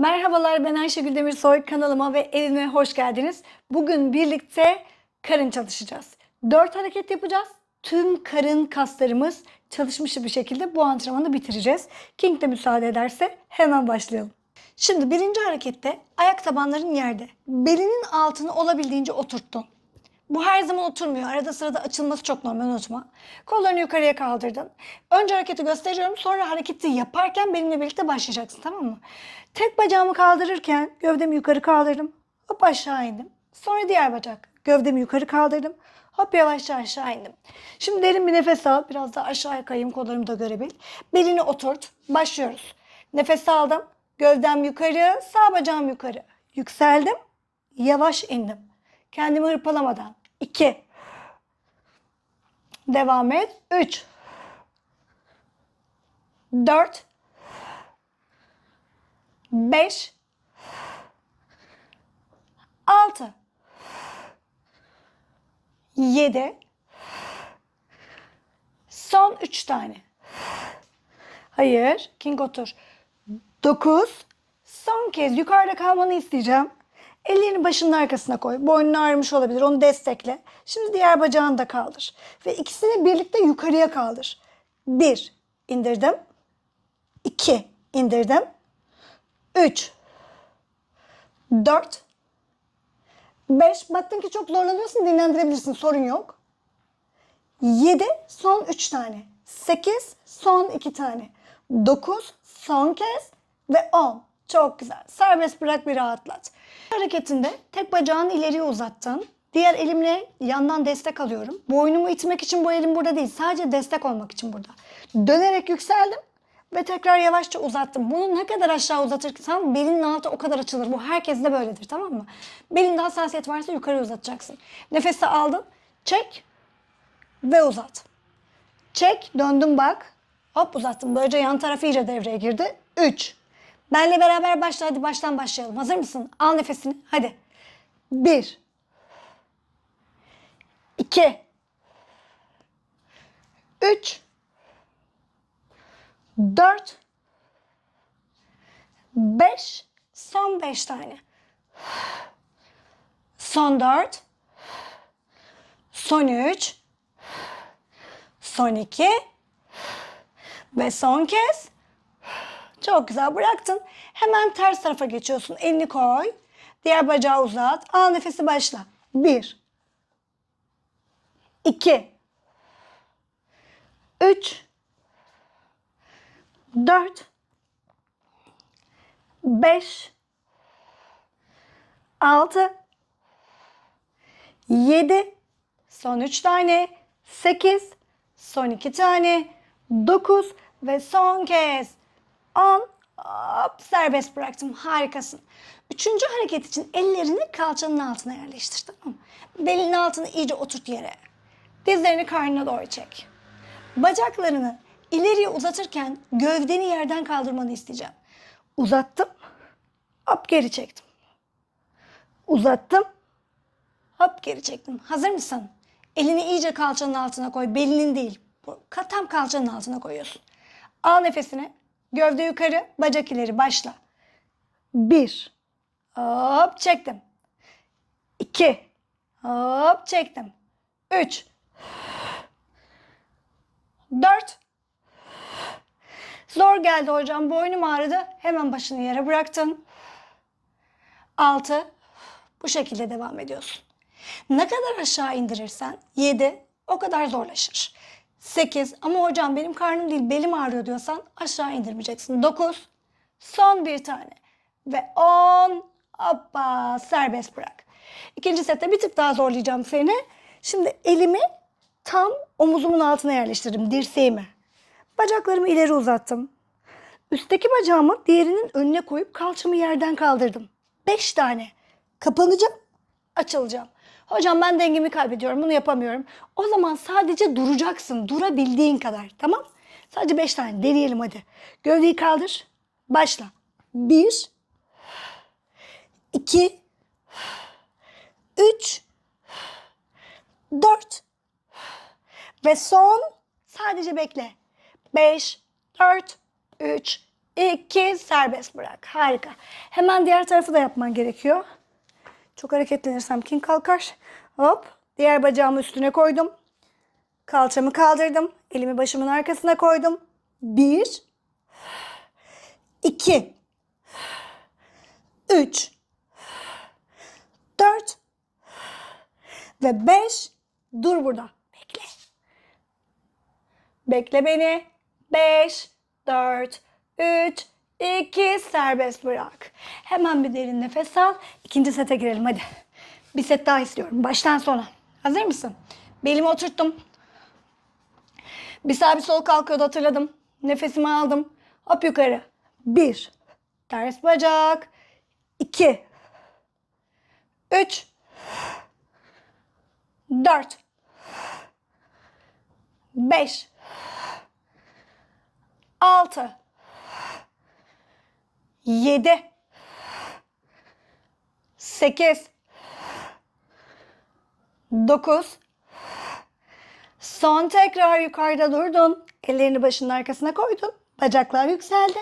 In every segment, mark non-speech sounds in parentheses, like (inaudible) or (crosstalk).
Merhabalar ben Ayşegül Demirsoy kanalıma ve evime hoş geldiniz. Bugün birlikte karın çalışacağız. 4 hareket yapacağız. Tüm karın kaslarımız çalışmış bir şekilde bu antrenmanı bitireceğiz. King de müsaade ederse hemen başlayalım. Şimdi birinci harekette ayak tabanların yerde. Belinin altını olabildiğince oturttun. Bu her zaman oturmuyor. Arada sırada açılması çok normal unutma. Kollarını yukarıya kaldırdın. Önce hareketi gösteriyorum. Sonra hareketi yaparken benimle birlikte başlayacaksın tamam mı? Tek bacağımı kaldırırken gövdemi yukarı kaldırdım. Hop aşağı indim. Sonra diğer bacak. Gövdemi yukarı kaldırdım. Hop yavaşça aşağı indim. Şimdi derin bir nefes al. Biraz da aşağıya kayayım kollarımı da görebil. Belini oturt. Başlıyoruz. Nefes aldım. Gövdem yukarı. Sağ bacağım yukarı. Yükseldim. Yavaş indim. Kendimi hırpalamadan. 2. Devam et. 3. 4. 5. 6. 7. Son 3 tane. Hayır. King otur. 9. Son kez yukarıda kalmanı isteyeceğim. Ellerini başının arkasına koy. Boynun ağrımış olabilir. Onu destekle. Şimdi diğer bacağını da kaldır. Ve ikisini birlikte yukarıya kaldır. 1. indirdim. 2. indirdim. 3. 4. 5. Baktın ki çok zorlanıyorsun dinlendirebilirsin. Sorun yok. 7. Son 3 tane. 8. Son 2 tane. 9. Son kez. Ve 10. Çok güzel. Serbest bırak bir rahatlat. Hareketinde tek bacağını ileriye uzattın. Diğer elimle yandan destek alıyorum. Boynumu itmek için bu elim burada değil. Sadece destek olmak için burada. Dönerek yükseldim ve tekrar yavaşça uzattım. Bunu ne kadar aşağı uzatırsan belinin altı o kadar açılır. Bu herkes böyledir tamam mı? Belinde hassasiyet varsa yukarı uzatacaksın. Nefesi aldın. Çek ve uzat. Çek, döndüm bak. Hop uzattım. Böylece yan tarafı iyice devreye girdi. 3. Benle beraber başla. Hadi baştan başlayalım. Hazır mısın? Al nefesini. Hadi. 1. 2. 3. 4. 5. Son 5 tane. Son 4. Son 3. Son 2. Ve son kez. Çok güzel bıraktın. Hemen ters tarafa geçiyorsun. Elini koy. Diğer bacağı uzat. Al nefesi başla. 1 2 3 4 5 6 7 son 3 tane. 8 son 2 tane. 9 ve son kez 10 hop serbest bıraktım harikasın. Üçüncü hareket için ellerini kalçanın altına yerleştir tamam mı? Belinin altını iyice oturt yere. Dizlerini karnına doğru çek. Bacaklarını ileriye uzatırken gövdeni yerden kaldırmanı isteyeceğim. Uzattım. Hop geri çektim. Uzattım. Hop geri çektim. Hazır mısın? Elini iyice kalçanın altına koy. Belinin değil. Tam kalçanın altına koyuyorsun. Al nefesini. Gövde yukarı, bacak ileri. Başla. Bir. Hop çektim. İki. Hop çektim. Üç. Dört. Zor geldi hocam. Boynum ağrıdı. Hemen başını yere bıraktın. Altı. Bu şekilde devam ediyorsun. Ne kadar aşağı indirirsen 7 o kadar zorlaşır. 8 ama hocam benim karnım değil belim ağrıyor diyorsan aşağı indirmeyeceksin. 9 son bir tane ve 10 hoppa serbest bırak. İkinci sette bir tık daha zorlayacağım seni. Şimdi elimi tam omuzumun altına yerleştirdim dirseğimi. Bacaklarımı ileri uzattım. Üstteki bacağımı diğerinin önüne koyup kalçamı yerden kaldırdım. 5 tane. Kapanacağım, açılacağım. Hocam ben dengemi kaybediyorum, bunu yapamıyorum. O zaman sadece duracaksın, durabildiğin kadar. Tamam? Sadece 5 tane deneyelim hadi. Gövdeyi kaldır, başla. 1 2 3 4 ve son sadece bekle. 5 4 3 2 serbest bırak. Harika. Hemen diğer tarafı da yapman gerekiyor. Çok hareketlenirsem king kalkar. Hop. Diğer bacağımı üstüne koydum. Kalçamı kaldırdım. Elimi başımın arkasına koydum. Bir. iki, Üç. Dört. Ve beş. Dur burada. Bekle. Bekle beni. Beş. Dört. Üç. İki. Serbest bırak. Hemen bir derin nefes al. İkinci sete girelim hadi. Bir set daha istiyorum. Baştan sona. Hazır mısın? Belimi oturttum. Bir sağ bir sol kalkıyordu hatırladım. Nefesimi aldım. Hop yukarı. Bir. Ters bacak. İki. Üç. Dört. Beş. Altı. Yedi. Sekiz. Dokuz. Son tekrar yukarıda durdun. Ellerini başının arkasına koydun. Bacaklar yükseldi.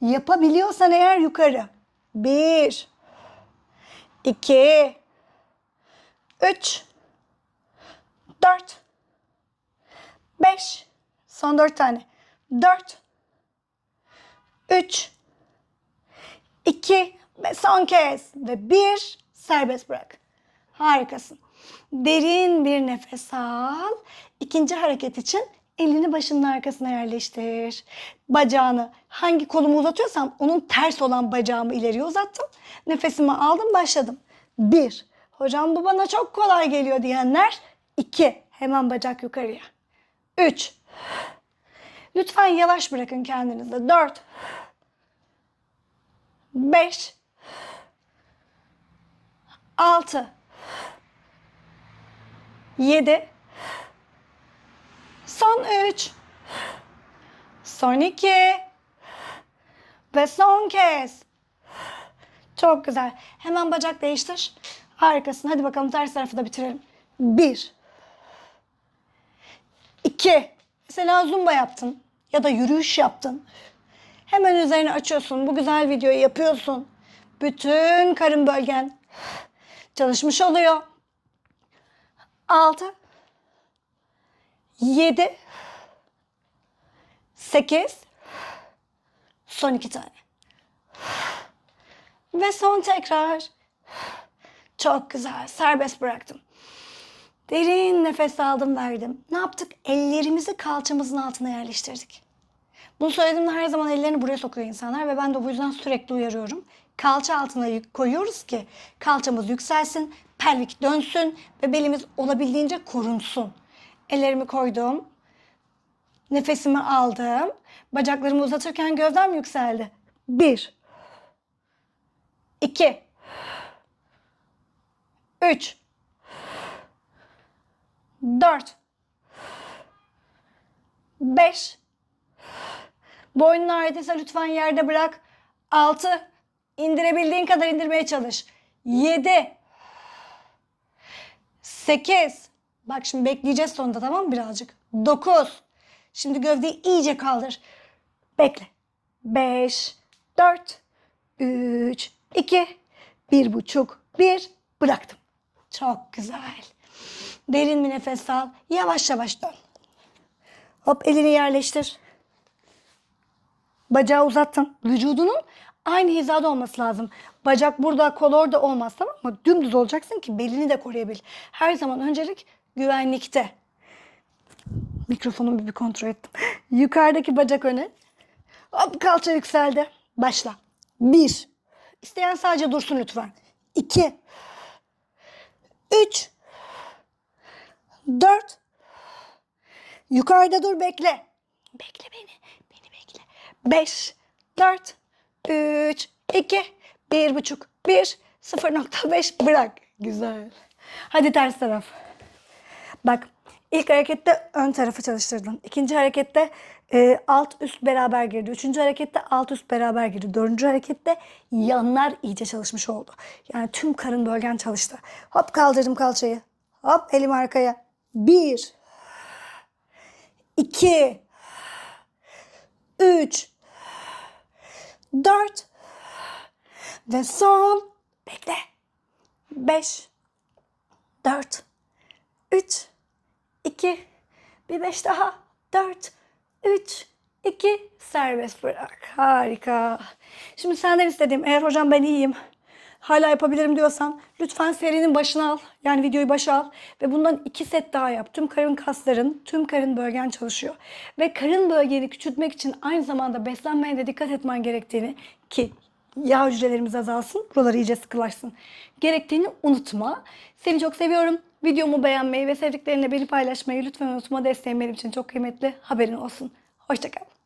Yapabiliyorsan eğer yukarı. Bir. iki, Üç. Dört. Beş. Son dört tane. Dört. Üç. İki Ve son kez. Ve bir. Serbest bırak. Harikasın. Derin bir nefes al. İkinci hareket için elini başının arkasına yerleştir. Bacağını hangi kolumu uzatıyorsam onun ters olan bacağımı ileriye uzattım. Nefesimi aldım başladım. Bir. Hocam bu bana çok kolay geliyor diyenler. iki. Hemen bacak yukarıya. Üç. Lütfen yavaş bırakın kendinizi. Dört. Beş. Altı. 7 Son 3 Son 2 Ve son kez. Çok güzel. Hemen bacak değiştir. Harikasın. Hadi bakalım ters tarafı da bitirelim. 1 2 Mesela zumba yaptın ya da yürüyüş yaptın. Hemen üzerine açıyorsun. Bu güzel videoyu yapıyorsun. Bütün karın bölgen çalışmış oluyor. 6 7 8 son iki tane. Ve son tekrar. Çok güzel. Serbest bıraktım. Derin nefes aldım verdim. Ne yaptık? Ellerimizi kalçamızın altına yerleştirdik. Bunu söylediğimde her zaman ellerini buraya sokuyor insanlar ve ben de bu yüzden sürekli uyarıyorum. Kalça altına koyuyoruz ki kalçamız yükselsin, pelvik dönsün ve belimiz olabildiğince korunsun. Ellerimi koydum. Nefesimi aldım. Bacaklarımı uzatırken gövdem yükseldi. Bir. iki, Üç. Dört. Beş. Boynun ağrıdıysa lütfen yerde bırak. Altı. İndirebildiğin kadar indirmeye çalış. Yedi. Sekiz. Bak şimdi bekleyeceğiz sonunda tamam mı birazcık? Dokuz. Şimdi gövdeyi iyice kaldır. Bekle. Beş. Dört. Üç. iki, Bir buçuk. Bir. Bıraktım. Çok güzel. Derin bir nefes al. Yavaş yavaş dön. Hop elini yerleştir. Bacağı uzattın. Vücudunun aynı hizada olması lazım. Bacak burada, kol orada olmaz tamam mı? Dümdüz olacaksın ki belini de koruyabil. Her zaman öncelik güvenlikte. Mikrofonumu bir kontrol ettim. (laughs) Yukarıdaki bacak öne. Hop kalça yükseldi. Başla. Bir. İsteyen sadece dursun lütfen. İki. Üç. Dört. Yukarıda dur bekle. 5, 4, 3, 2, 1 buçuk, 1, 0.5 bırak. Güzel. Hadi ters taraf. Bak ilk harekette ön tarafı çalıştırdın. İkinci harekette e, alt üst beraber girdi. Üçüncü harekette alt üst beraber girdi. Dördüncü harekette yanlar iyice çalışmış oldu. Yani tüm karın bölgen çalıştı. Hop kaldırdım kalçayı. Hop elim arkaya. Bir. iki, Üç dört. Ve son. Bekle. Beş. Dört. Üç. İki. Bir beş daha. Dört. Üç. İki. Serbest bırak. Harika. Şimdi senden istediğim. Eğer hocam ben iyiyim hala yapabilirim diyorsan lütfen serinin başına al. Yani videoyu başa al ve bundan iki set daha yap. Tüm karın kasların, tüm karın bölgen çalışıyor. Ve karın bölgeni küçültmek için aynı zamanda beslenmeye de dikkat etmen gerektiğini ki yağ hücrelerimiz azalsın, buraları iyice sıkılaşsın. Gerektiğini unutma. Seni çok seviyorum. Videomu beğenmeyi ve sevdiklerinle beni paylaşmayı lütfen unutma. Desteğin benim için çok kıymetli. Haberin olsun. Hoşçakal.